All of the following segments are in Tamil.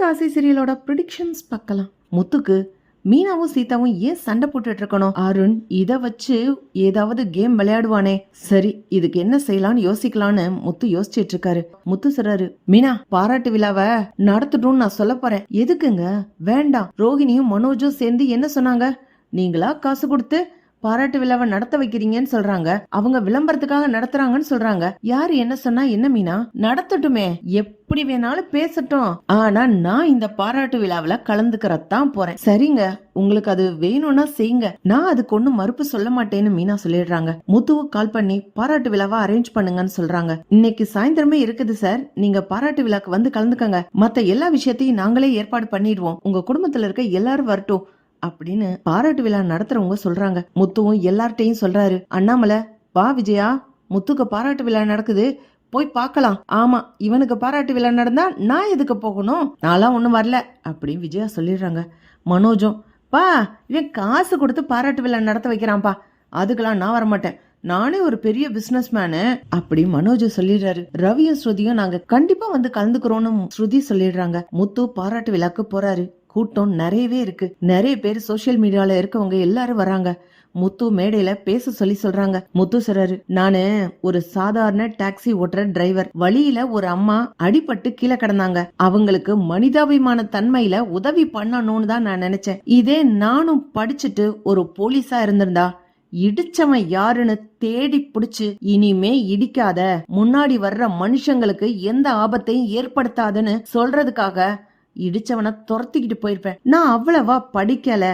காசி சீரியலோட ப்ரிடிக்ஷன்ஸ் பார்க்கலாம். முத்துக்கு மீனாவும் சீதாவும் ஏன் சண்டை போட்டுட்டு இருக்கணும்? அருண் இதை வச்சு ஏதாவது கேம் விளையாடுவானே. சரி இதுக்கு என்ன செய்யலாம்னு யோசிக்கலாம்னு முத்து யோசிச்சிட்டு இருக்காரு. முத்து சொல்றாரு மீனா பாராட்டு விழாவை நடத்தட்டும்னு நான் சொல்ல போறேன். எதுக்குங்க? வேண்டாம். ரோஹிணியும் மனோஜும் சேர்ந்து என்ன சொன்னாங்க? நீங்களா காசு கொடுத்து பாராட்டு விழாவை நடத்த வைக்கிறீங்கன்னு சொல்றாங்க. அவங்க விளம்பரத்துக்காக நடத்துறாங்கன்னு சொல்றாங்க. யாரு என்ன சொன்னா என்ன மீனா? நடத்தட்டுமே. எப்படி வேணாலும் பேசட்டும். ஆனா நான் இந்த பாராட்டு விழாவில் கலந்துக்கிறதான் போறேன். சரிங்க. உங்களுக்கு அது வேணும்னா செய்யுங்க. நான் அதுக்கு ஒண்ணும் மறுப்பு சொல்ல மாட்டேன்னு மீனா சொல்லிடுறாங்க. முத்துவு கால் பண்ணி பாராட்டு விழாவை அரேஞ்ச் பண்ணுங்கன்னு சொல்றாங்க. இன்னைக்கு சாயந்தரமே இருக்குது சார் நீங்க பாராட்டு விழாக்கு வந்து கலந்துக்கங்க. மத்த எல்லா விஷயத்தையும் நாங்களே ஏற்பாடு பண்ணிடுவோம். உங்க குடும்பத்துல இருக்க எல்லாரும் வரட்டும். அப்படின்னு பாராட்டு விழா நடத்துறவங்க சொல்றாங்க. முத்துவும் எல்லார்ட்டையும் சொல்றாரு. அண்ணாமலை வா விஜயா முத்துக்கு பாராட்டு விழா நடக்குது. போய் பார்க்கலாம். ஆமா இவனுக்கு பாராட்டு விழா நடந்தா நான் எதுக்கு போகணும்? நான்லாம் ஒன்றும் வரல. அப்படின்னு விஜயா சொல்லிடுறாங்க. மனோஜும் பா இவன் காசு கொடுத்து பாராட்டு விழா நடத்த வைக்கிறான்ப்பா. அதுக்கெல்லாம் நான் வரமாட்டேன். நானே ஒரு பெரிய பிசினஸ் மேனு அப்படி மனோஜ் சொல்லிடுறாரு. ரவியும் ஸ்ருதியும் நாங்க கண்டிப்பா வந்து கலந்துக்கிறோம்னு ஸ்ருதி சொல்லிடுறாங்க. முத்து பாராட்டு விழாக்கு போறாரு. கூட்டம் நிறையவே இருக்கு. நிறைய பேர் சோஷியல் மீடியால இருக்கவங்க எல்லாரும் வராங்க. முத்து மேடையில பேச சொல்லி சொல்றாங்க. முத்து சொல்றாரு நானு ஒரு சாதாரண டாக்ஸி ஓட்டுற டிரைவர் வழியில ஒரு அம்மா அடிபட்டு கீழே கிடந்தாங்க. அவங்களுக்கு மனிதாபிமான தன்மையில உதவி பண்ணணும்னு தான் நான் நினைச்சேன். இதே நானும் படிச்சுட்டு ஒரு போலீஸா இருந்திருந்தா இடிச்சவன் யாருன்னு தேடி புடிச்சு இனிமே இடிக்காத. முன்னாடி வர்ற மனுஷங்களுக்கு எந்த ஆபத்தையும் ஏற்படுத்தாதுன்னு சொல்றதுக்காக இடிச்சவனை துரத்திக்கிட்டு போயிருப்பேன். நான் அவ்வளவா படிக்கல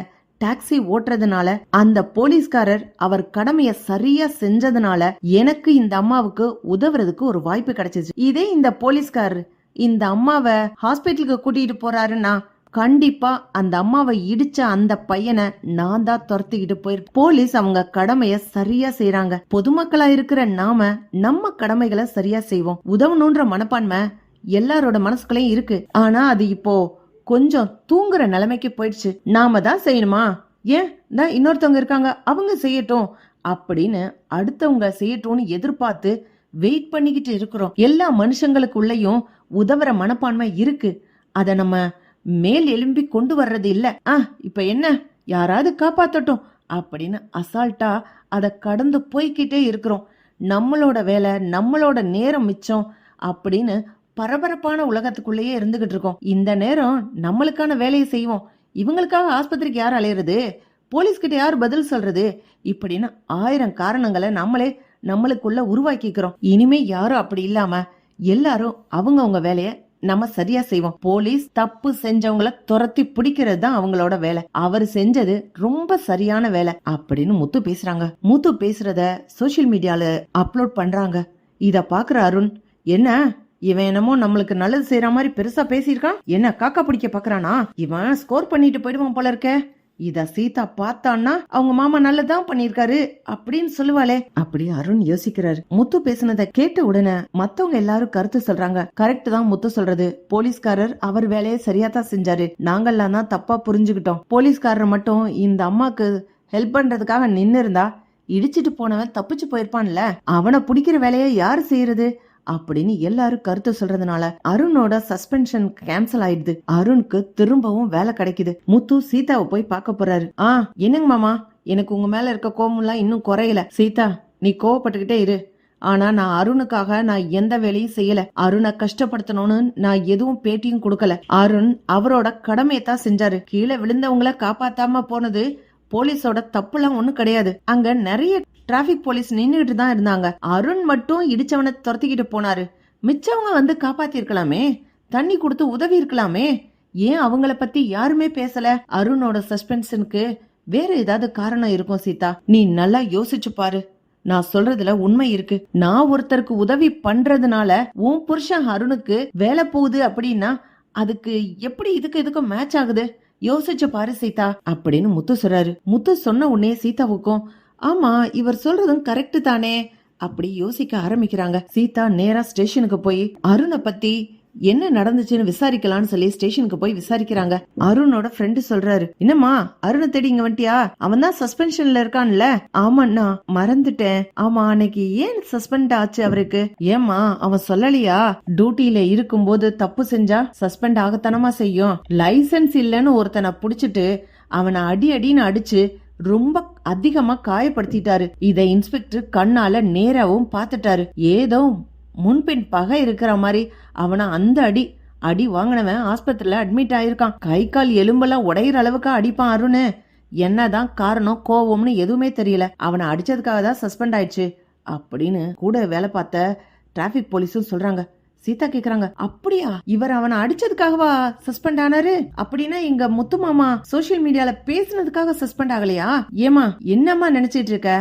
டாக்ஸி ஓட்டுறதுனால அந்த போலீஸ்காரர் அவர் கடமைய சரியா செஞ்சதுனால எனக்கு இந்த அம்மாவுக்கு உதவுறதுக்கு ஒரு வாய்ப்பு கிடைச்சிச்சு. இதே இந்த போலீஸ்காரர் இந்த அம்மாவை ஹாஸ்பிட்டலுக்கு கூட்டிட்டு போறாருன்னா கண்டிப்பா அந்த அம்மாவை இடிச்ச அந்த பையனை நான் தான் துரத்திக்கிட்டு போயிருப்பேன். போலீஸ் அவங்க கடமைய சரியா செய்யறாங்க பொதுமக்களா இருக்கிற நாம நம்ம கடமைகளை சரியா செய்வோம். உதவணுன்ற மனப்பான்மை எல்லாரோட மனசுக்குள்ளயும் இருக்கு. ஆனா அது இப்போ கொஞ்சம் தூங்குற நிலைமைக்கு போயிடுச்சு. நாம தான் செய்யணுமா? ஏன்? தான் இன்னொருத்தவங்க இருக்காங்க. அவங்க செய்யட்டும். அப்படின்னு அடுத்தவங்க செய்யட்டும்னு எதிர்பார்த்து வெயிட் பண்ணிக்கிட்டு இருக்கிறோம். எல்லா மனுஷங்களுக்குள்ளயும் உதவுற மனப்பான்மை இருக்கு. அத நம்ம மேல் எலும்பி கொண்டு வர்றது இல்ல. ஆ இப்ப என்ன? யாராவது காப்பாத்தட்டும். அப்படின்னு அசால்ட்டா அதை கடந்து போய்கிட்டே இருக்கிறோம். நம்மளோட வேலை நம்மளோட நேரம் மிச்சம் அப்படின்னு பரபரப்பான உலகத்துக்குள்ளேயே இருந்துகிட்டு இருக்கோம். இந்த நேரம் நம்மளுக்கான வேலையை செய்வோம். இவங்களுக்காக ஆஸ்பத்திரிக்கு யார் அலையிறது? போலீஸ்கிட்ட யார் பதில் சொல்றது? இப்படின்னு ஆயிரம் காரணங்களை நம்மளே நம்மளுக்குள்ள உருவாக்கிக்கிறோம். இனிமே யாரும் அப்படி இல்லாம எல்லாரும் அவங்கவுங்க வேலையை நம்ம சரியா செய்வோம். போலீஸ் தப்பு செஞ்சவங்கள துரத்தி பிடிக்கிறது தான் அவங்களோட வேலை. அவர் செஞ்சது ரொம்ப சரியான வேலை அப்படின்னு முத்து பேசுறாங்க. முத்து பேசுறத சோஷியல் மீடியால அப்லோட் பண்றாங்க. இத பாக்குற அருண் என்ன? இவன் என்னமோ நம்மளுக்கு நல்லது செய்யற மாதிரி பெருசா பேசியிருக்கான். என்ன காக்கா பிடிக்க பாக்குறானா? இவன் ஸ்கோர் பண்ணிட்டு போயிடுவான் போல இருக்க. இத சீதா பார்த்தான்னா அவங்க மாமா நல்லதான் பண்ணிருக்காரு அப்படின்னு சொல்லுவாளே. அப்படி அருண் யோசிக்கிறாரு. முத்து பேசுனத கேட்ட உடனே மத்தவங்க எல்லாரும் கருத்து சொல்றாங்க. கரெக்ட் தான் முத்து சொல்றது. போலீஸ்காரர் அவர் வேலையை சரியா தான் செஞ்சாரு. நாங்கெல்லாம் தான் தப்பா புரிஞ்சுக்கிட்டோம். போலீஸ்காரர் மட்டும் இந்த அம்மாக்கு ஹெல்ப் பண்றதுக்காக நின்னு இருந்தா இடிச்சிட்டு போனவன் தப்பிச்சு போயிருப்பான்ல. அவனை பிடிக்கிற வேலையை யாரு செய்யறது? அப்படின்னு எல்லாரும் கருத்து சொல்றதுனால அருணோட சஸ்பென்ஷன் கேன்சல் ஆயிடுது. அருணுக்கு திரும்பவும் வேலை கிடைக்குது. முத்து சீதாவை போய் பார்க்க போறாரு. ஆ என்னங்க மாமா? எனக்கு உங்க மேல இருக்க கோவம்லாம் இன்னும் குறையல. சீதா நீ கோவப்பட்டுக்கிட்டே இரு. ஆனா நான் அருணுக்காக நான் எந்த வேலையும் செய்யல. அருணை கஷ்டப்படுத்தணும்னு நான் எதுவும் பேட்டியும் கொடுக்கல. அருண் அவரோட கடமையை தான் செஞ்சாரு. கீழே விழுந்தவங்கள காப்பாத்தாம போனது போலீஸோட தப்புலாம் ஒண்ணும் கிடையாது. அங்க நிறைய டிராபிக் போலீஸ் நின்றுகிட்டு தான் இருந்தாங்க. அருண் மட்டும் இடிச்சவனை துரத்திக்கிட்டு போனாரு. மிச்சவங்க வந்து காப்பாத்திருக்கலாமே. தண்ணி கொடுத்து உதவி இருக்கலாமே. ஏன் அவங்கள பத்தி யாருமே பேசல? அருணோட சஸ்பென்ஷனுக்கு வேற ஏதாவது காரணம் இருக்கும் சீதா. நீ நல்லா யோசிச்சு பாரு. நான் சொல்றதுல உண்மை இருக்கு. நான் ஒருத்தருக்கு உதவி பண்றதுனால உன் புருஷன் அருணுக்கு வேலை போகுது அப்படின்னா அதுக்கு எப்படி இதுக்கு இதுக்கும் மேட்ச் ஆகுது? யோசிச்சு பாரு சீதா. அப்படின்னு முத்து சொல்றாரு. முத்து சொன்ன உடனே சீதாவுக்கும் ஆமா இவர் சொல்றதும் கரெக்டு தானே? அப்படி யோசிக்க ஆரம்பிக்கிறாங்க. சீதா நேரா ஸ்டேஷனுக்கு போய் அருணை பத்தி என்ன நடந்துச்சுன்னு விசாரிக்கலாம்னு சொல்லி ஸ்டேஷனுக்கு போய் விசாரிக்கிறாங்க. அருணோட ஃப்ரெண்டு சொல்றாரு என்னம்மா அருணை தேடி இங்க வந்துட்டியா? அவன் தான் சஸ்பென்ஷன்ல இருக்கான்ல? ஆமாண்ணா மறந்துட்டேன். ஆமா அன்னைக்கு ஏன் சஸ்பெண்ட் ஆச்சு அவருக்கு? ஏமா அவன் சொல்லலையா? டியூட்டியில இருக்கும்போது தப்பு செஞ்சா சஸ்பெண்ட் ஆகத்தனமா செய்யும்? லைசென்ஸ் இல்லைன்னு ஒருத்தனை புடிச்சிட்டு அவனை அடி அடின்னு அடிச்சு ரொம்ப அதிகமா காயப்படுத்திட்டாரு. இதை இன்ஸ்பெக்டர் கண்ணால நேராவும் பார்த்துட்டாரு. ஏதோ முன்பின் பகை இருக்கிற மாதிரி. அவனை அந்த அடி அடி வாங்கினவன் ஆஸ்பத்திரியில அட்மிட் ஆயிருக்கான். கை கால் எலும்பெல்லாம் உடையிற அளவுக்கு அடிப்பான் அருண். என்னதான் காரணம் கோவம்னு எதுவுமே தெரியல. அவனை அடிச்சதுக்காக தான் சஸ்பெண்ட் ஆயிடுச்சு. அப்படின்னு கூட வேலை பார்த்த டிராபிக் போலீஸும் சொல்றாங்க. சீதா கேக்குறாங்க அப்படியா? இவர் அவனை அடிச்சதுக்காகவா சஸ்பெண்ட் ஆனாரு? அப்படின்னா எங்க முத்து மாமா சோசியல் மீடியால பேசுனதுக்காக சஸ்பெண்ட் ஆகலையா? ஏமா என்னம்மா நினைச்சிட்டு இருக்க?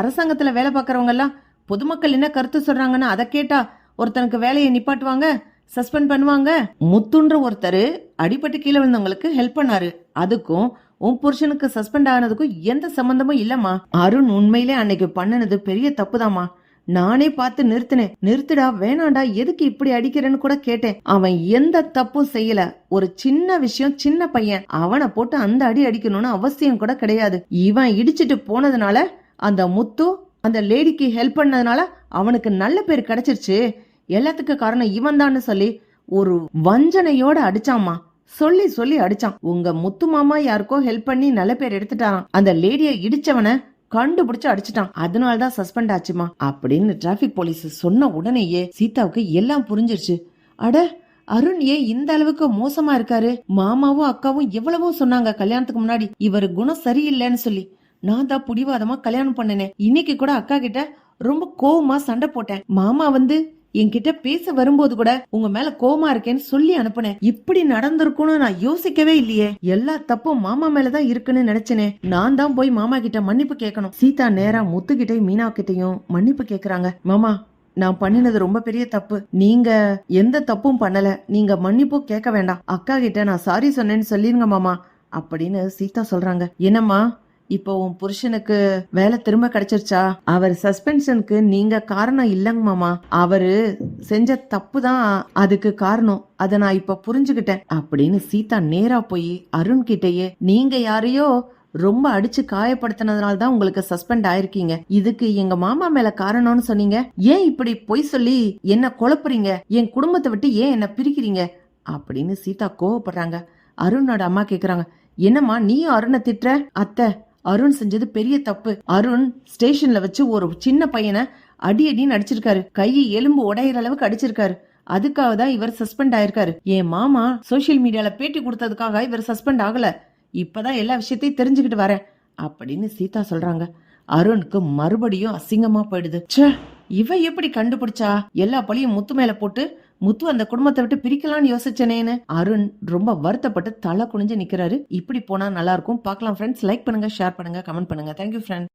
அரசாங்கத்துல வேலை பாக்குறவங்க எல்லாம் பொதுமக்கள் என்ன கருத்து சொல்றாங்கன்னு அதை கேட்டா ஒருத்தனுக்கு வேலையை நிப்பாட்டுவாங்க சஸ்பெண்ட் பண்ணுவாங்க? முத்துன்ற ஒருத்தர் அடிபட்டு கீழே விழுந்தவங்களுக்கு ஹெல்ப் பண்ணாரு. அதுக்கும் உன் புருஷனுக்கு சஸ்பெண்ட் ஆனதுக்கும் எந்த சம்பந்தமும் இல்லம்மா. அருண் உண்மையிலே அன்னைக்கு பண்ணுனது பெரிய தப்புதாம்மா. நானே பார்த்து நிறுத்தினேன். நிறுத்துடா வேணாண்டா எதுக்கு இப்படி அடிக்கிறேன்னு கூட கேட்டேன். அவன் எந்த தப்பும் செய்யல. ஒரு சின்ன விஷயம் சின்ன பையன். அவனை போட்டு அந்த அடி அடிக்கணும்னு அவசியம் கூட கிடையாது. இவன் இடிச்சிட்டு போனதுனால அந்த முத்து அந்த லேடிக்கு ஹெல்ப் பண்ணதுனால அவனுக்கு நல்ல பேர் கிடைச்சிருச்சு. எல்லாத்துக்கும் காரணம் இவன் சொல்லி ஒரு வஞ்சனையோட அடிச்சாமா? சொல்லி சொல்லி அடிச்சான். உங்க முத்து மாமா யாருக்கோ ஹெல்ப் பண்ணி நல்ல பேர் எடுத்துட்டாராம். அந்த லேடிய இடிச்சவன கண்டுபிடிச்சு அடிச்சிட்டான். அதனால தான் சஸ்பெண்ட் ஆச்சுமா? அப்படின்னு டிராபிக் போலீஸ் சொன்ன உடனேயே சீதாவுக்கு எல்லாம் புரிஞ்சிருச்சு. அட அருண் ஏன் இந்த அளவுக்கு மோசமா இருக்காரு? மாமாவும் அக்காவும் எவ்வளவோ சொன்னாங்க கல்யாணத்துக்கு முன்னாடி. இவர் குணம் சரியில்லைன்னு சொல்லி. நான் தான் புடிவாதமா கல்யாணம் பண்ணினேன் இன்னைக்கு கூட அக்கா கிட்ட ரொம்ப கோவமா சண்டை போட்டேன். மாமா வந்து என்கிட்ட பேச வரும்போது கூட உங்க மேல கோமா இருக்கேன்னு சொல்லி அனுப்புனேன். இப்படி நடந்திருக்கும்னு நான் யோசிக்கவே இல்லையே. எல்லா தப்பும் மாமா மேலதான் இருக்குன்னு நினைச்சனே. நான் தான் போய் மாமா கிட்ட மன்னிப்பு கேட்கணும். சீதா நேரா முத்துக்கிட்டையும் மீனா கிட்டையும் மன்னிப்பு கேக்குறாங்க. மாமா நான் பண்ணினது ரொம்ப பெரிய தப்பு. நீங்க எந்த தப்பும் பண்ணல. நீங்க மன்னிப்பும் கேட்க வேண்டாம். அக்கா கிட்ட நான் சாரி சொன்னேன்னு சொல்லிருங்க மாமா அப்படின்னு சீதா சொல்றாங்க. என்னம்மா இப்போ உன் புருஷனுக்கு வேலை திரும்ப கிடைச்சிருச்சா? அவர் சஸ்பென்ஷனுக்கு நீங்க காரணம் இல்லைங்க மாமா. அவரு செஞ்ச தப்பு தான் அதுக்கு காரணம். அதை நான் இப்ப புரிஞ்சுக்கிட்டேன். அப்படின்னு சீதா நேரா போய் அருண் கிட்டயே நீங்க யாரையோ ரொம்ப அடிச்சு காயப்படுத்தினதுனால தான் உங்களுக்கு சஸ்பெண்ட் ஆயிருக்கீங்க. இதுக்கு எங்க மாமா மேல காரணம்னு சொன்னீங்க. ஏன் இப்படி பொய் சொல்லி என்ன குழப்புறீங்க? என் குடும்பத்தை விட்டு ஏன் என்ன பிரிக்கிறீங்க? அப்படின்னு சீதா கோவப்படுறாங்க. அருணோட அம்மா கேக்குறாங்க என்னம்மா நீயும் அருணை திட்டுற? அத்தை அருண் செஞ்சது பெரிய தப்பு. அருண் ஸ்டேஷன்ல வச்சு ஒரு சின்ன பையனை அடி அடின்னு அடிச்சிருக்காரு. கையை எலும்பு உடையிற அளவுக்கு அடிச்சிருக்காரு. அதுக்காக தான் இவர் சஸ்பெண்ட் ஆயிருக்காரு. என் மாமா சோஷியல் மீடியால பேட்டி கொடுத்ததுக்காக இவர் சஸ்பெண்ட் ஆகல. இப்பதான் எல்லா விஷயத்தையும் தெரிஞ்சுக்கிட்டு வரேன். அப்படின்னு சீதா சொல்றாங்க. அருணுக்கு மறுபடியும் அசிங்கமா போயிடுது. ச்சே இவ எப்படி கண்டுபிடிச்சா? எல்லா பழியும் முத்து மேல போட்டு முத்து அந்த குடும்பத்தை விட்டு பிரிக்கலாம்னு யோசிச்சனேன்னு அருண் ரொம்ப வருத்தப்பட்டு தலை குனிஞ்சு நிக்கிறாரு. இப்படி போனா நல்லா இருக்கும். பார்க்கலாம் ஃப்ரெண்ட்ஸ் லைக் பண்ணுங்க ஷேர் பண்ணுங்க கமெண்ட் பண்ணுங்க. Thank you friend